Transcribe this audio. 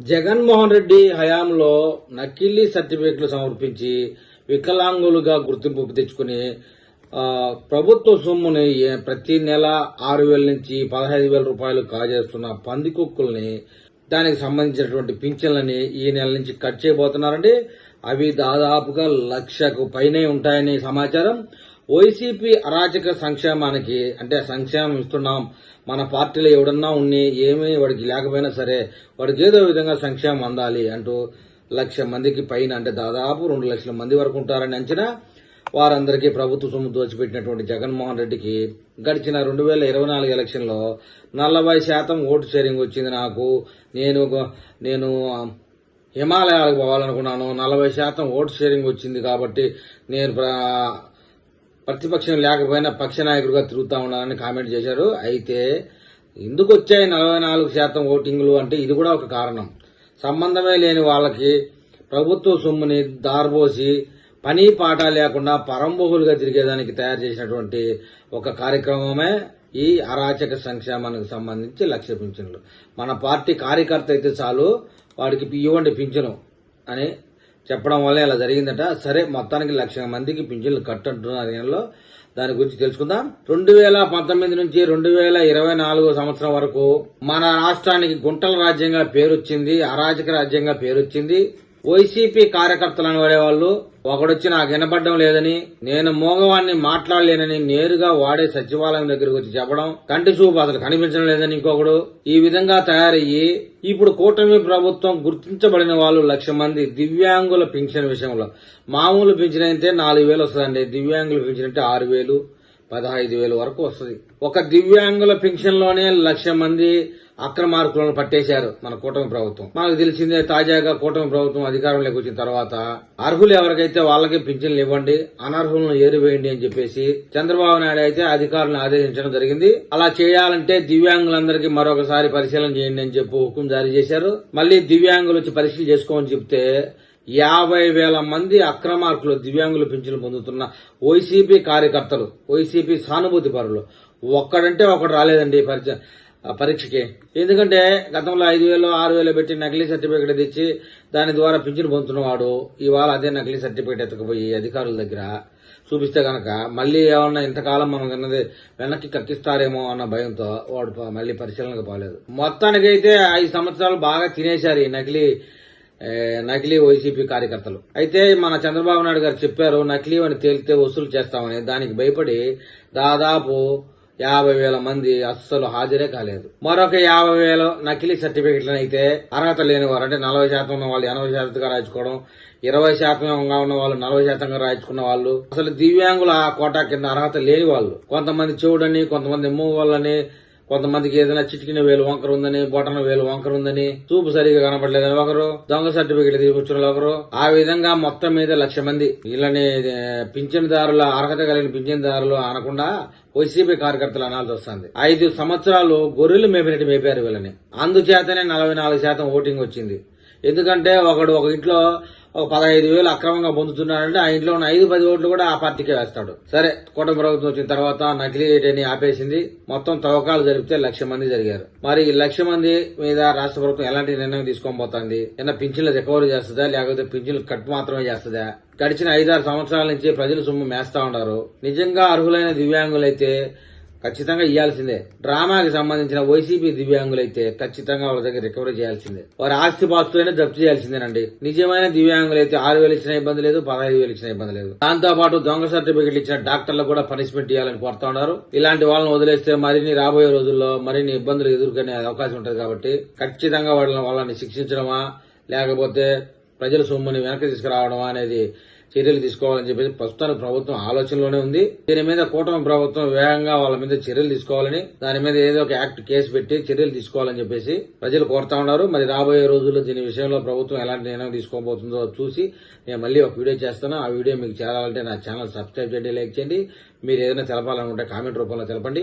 జగన్మోహన్ రెడ్డి హయాంలో నకిలీ సర్టిఫికెట్లు సమర్పించి వికలాంగులుగా గుర్తింపు తెచ్చుకుని ప్రభుత్వ సొమ్ముని ప్రతి నెల ఆరు వేల నుంచి పదహైదు వేల రూపాయలు కాజేస్తున్న పందికొక్కుల్ని దానికి సంబంధించినటువంటి పింఛన్లని ఈ నెల నుంచి కట్ చేయబోతున్నారండి. అవి దాదాపుగా లక్షకు పైనే ఉంటాయని సమాచారం. వైసీపీ అరాచక సంక్షేమానికి అంటే సంక్షేమం ఇస్తున్నాం మన పార్టీలో ఎవడన్నా ఉన్ని ఏమీ వాడికి లేకపోయినా సరే వాడికి ఏదో విధంగా సంక్షేమం అందాలి అంటూ లక్ష మందికి పైన అంటే దాదాపు రెండు లక్షల మంది వరకు ఉంటారని అంచనా వారందరికీ ప్రభుత్వ సొమ్ము దోచిపెట్టినటువంటి జగన్మోహన్ రెడ్డికి గడిచిన రెండు వేల ఇరవై నాలుగు ఎలక్షన్లో నలభై శాతం ఓటు షేరింగ్ వచ్చింది నాకు. నేను ఒక- నేను హిమాలయాలకు పోవాలనుకున్నాను. నలభై శాతం ఓటు షేరింగ్ వచ్చింది కాబట్టి నేను ప్రతిపక్షం లేకపోయినా పక్ష నాయకుడిగా తిరుగుతా ఉన్నారని కామెంట్ చేశారు. అయితే ఎందుకు వచ్చాయి నలభై నాలుగు శాతం ఓటింగ్లు అంటే ఇది కూడా ఒక కారణం. సంబంధమే లేని వాళ్ళకి ప్రభుత్వ సొమ్ముని దారబోసి పని పాట లేకుండా పరంబోగులుగా తిరిగేదానికి తయారు చేసినటువంటి ఒక కార్యక్రమమే ఈ అరాచక సంక్షేమానికి సంబంధించి లక్ష్య పింఛన్లు. మన పార్టీ కార్యకర్త అయితే చాలు వాడికి ఇవ్వండి పింఛను అని చెప్పడం వల్ల ఇలా జరిగిందట. సరే మొత్తానికి లక్ష మందికి పింఛన్లు కట్టంటున్నారు దీనిలో దాని గురించి తెలుసుకుందాం. రెండు వేల పంతొమ్మిది నుంచి రెండు వేల ఇరవై నాలుగో సంవత్సరం వరకు మన రాష్ట్రానికి గుంటల రాజ్యంగా పేరొచ్చింది అరాజక రాజ్యంగా పేరొచ్చింది. వైసీపీ కార్యకర్తలు అనబడే ఒకడొచ్చి నాకు వినపడడం లేదని నేను మోగవాన్ని మాట్లాడలేనని నేరుగా వాడే సచివాలయం దగ్గరకు వచ్చి చెప్పడం కంటి చూపు అసలు కనిపించడం లేదని ఇంకొకడు ఈ విధంగా తయారయ్యి ఇప్పుడు కూటమి ప్రభుత్వం గుర్తించబడిన వాళ్ళు లక్ష మంది దివ్యాంగుల పింఛన్ విషయంలో. మామూలు పింఛన్ అయితే నాలుగు వేలు వస్తుందండి. దివ్యాంగుల పింఛన్ అంటే ఆరు వేలు. పదహైదు వేల వరకు వస్తుంది. ఒక దివ్యాంగుల పెన్షన్లోనే లోనే లక్ష మంది అక్రమార్కులను పట్టేశారు మన కూటమి ప్రభుత్వం. మనకు తెలిసిందే తాజాగా కూటమి ప్రభుత్వం అధికారంలోకి వచ్చిన తర్వాత అర్హులు ఎవరికైతే వాళ్ళకి పింఛన్లు ఇవ్వండి అనర్హులను ఏరివేయండి అని చెప్పేసి చంద్రబాబు నాయుడు అయితే అధికారులను ఆదేశించడం జరిగింది. అలా చేయాలంటే దివ్యాంగులందరికీ మరొకసారి పరిశీలన చేయండి అని చెప్పి హుకుం జారీ చేశారు. మళ్ళీ దివ్యాంగులు వచ్చి పరిశీలన చేసుకోమని చెప్తే యాభై వేల మంది అక్రమార్కులు దివ్యాంగులు పింఛన్లు పొందుతున్న వైసీపీ కార్యకర్తలు వైసీపీ సానుభూతి పరులు. ఒక్కడంటే ఒకడు రాలేదండి పరిచయం పరీక్షకి. ఎందుకంటే గతంలో ఐదు వేలు ఆరు వేలు పెట్టి నకిలీ సర్టిఫికేట్ తెచ్చి దాని ద్వారా పింఛను పొందుతున్నవాడు ఇవాళ అదే నకిలీ సర్టిఫికేట్ ఎత్తకపోయి అధికారుల దగ్గర చూపిస్తే గనక మళ్ళీ ఏమన్నా ఇంతకాలం మనం విన్నది వెనక్కి కక్కిస్తారేమో అన్న భయంతో వాడు మళ్ళీ పరిశీలనకు పోలేదు. మొత్తానికైతే ఐదు సంవత్సరాలు బాగా తినేశారు ఈ నకిలీ నకిలీ వైసీపీ కార్యకర్తలు. అయితే మన చంద్రబాబు నాయుడు గారు చెప్పారు నకిలీ అని తేలితే వసూలు చేస్తామని. దానికి భయపడి దాదాపు యాభై వేల మంది అస్సలు హాజరే కాలేదు. మరొక యాభై వేల నకిలీ సర్టిఫికెట్లను అయితే అర్హత లేని వారు అంటే నలభై శాతం ఉన్న వాళ్ళు ఎనభై శాతంగా రాయించుకోవడం ఇరవై శాతంగా ఉన్న వాళ్ళు నలభై శాతంగా రాయించుకున్న వాళ్ళు అసలు దివ్యాంగుల కోటా కింద అర్హత లేని వాళ్ళు. కొంతమంది చెవుడని కొంతమంది మూవ్ వాళ్ళని కొంతమందికి ఏదైనా చిటికిన వేలు వంకర ఉందని బొటన వేలు వంకర ఉందని చూపు సరిగా కనపడలేదని ఒకరు దొంగ సర్టిఫికెట్ తీసుకొచ్చిన వాళ్ళు ఒకరు. ఆ విధంగా మొత్తం మీద లక్ష మంది. వీళ్ళని ఏ, పింఛన్దారుల అర్హత కలిగిన పింఛన్దారులు అనకుండా వైసీపీ కార్యకర్తలు అనాల్సి వస్తుంది. ఐదు సంవత్సరాలు గొర్రెలు మేపినట్టు మేపారు వీళ్ళని. అందుచేతనే నలభై నాలుగు శాతం ఓటింగ్ వచ్చింది. ఎందుకంటే ఒకడు ఒక ఇంట్లో పదహైదు వేలు అక్రమంగా పొందుతున్నాడంటే ఆ ఇంట్లో ఉన్న ఐదు పది ఓట్లు కూడా ఆ పార్టీకే వేస్తాడు. సరే కూటమి ప్రభుత్వం వచ్చిన తర్వాత నకిలీ ఏటని ఆపేసింది. మొత్తం తవ్వకాలు జరిపితే లక్ష మంది జరిగారు. మరి ఈ లక్ష మంది మీద రాష్ట్ర ప్రభుత్వం ఎలాంటి నిర్ణయం తీసుకొని పోతుంది? ఏదైనా పింఛన్లు రికవరీ చేస్తుందా? లేకపోతే పింఛన్లు కట్ మాత్రమే చేస్తుందా? గడిచిన ఐదారు సంవత్సరాల నుంచి ప్రజలు సొమ్ము మేస్తా ఉన్నారు. నిజంగా అర్హులైన దివ్యాంగులైతే ఖచ్చితంగా ఇవ్వాల్సిందే డ్రామాకి సంబంధించిన వైసీపీ దివ్యాంగులైతే ఖచ్చితంగా వాళ్ళ దగ్గర రికవరీ చేయాల్సిందే. వారి ఆస్తి పాస్తులైనా జప్తు చేయాల్సిందేనండి. నిజమైన దివ్యాంగులైతే ఆరు వేలు ఇచ్చిన ఇబ్బంది లేదు పదహైదు వేలు ఇచ్చిన ఇబ్బంది లేదు. దాంతో పాటు దొంగ సర్టిఫికెట్లు ఇచ్చిన డాక్టర్లకు కూడా పనిష్మెంట్ ఇవ్వాలని కోరుతా ఉన్నారు. ఇలాంటి వాళ్ళని వదిలేస్తే మరిన్ని రాబోయే రోజుల్లో మరిన్ని ఇబ్బందులు ఎదుర్కొనే అవకాశం ఉంటుంది కాబట్టి ఖచ్చితంగా వాళ్ళని వాళ్ళని శిక్షించడమా లేకపోతే ప్రజల సొమ్ముని వెనక్కి తీసుకురావడమా అనేది చర్యలు తీసుకోవాలని చెప్పేసి ప్రస్తుతానికి ప్రభుత్వం ఆలోచనలోనే ఉంది. దీని మీద కూటమి ప్రభుత్వం వేగంగా వాళ్ళ మీద చర్యలు తీసుకోవాలని దాని మీద ఏదో ఒక యాక్ట్ కేసు పెట్టి చర్యలు తీసుకోవాలని చెప్పేసి ప్రజలు కోరుతా ఉన్నారు. మరి రాబోయే రోజుల్లో దీని విషయంలో ప్రభుత్వం ఎలాంటి నిర్ణయం తీసుకోబోతుందో చూసి నేను మళ్ళీ ఒక వీడియో చేస్తాను. ఆ వీడియో మీకు చేరాలంటే నా ఛానల్ సబ్స్క్రైబ్ చేయండి లైక్ చేయండి. మీరు ఏదైనా తెలపాలనుకుంటే కామెంట్ రూపంలో తెలపండి.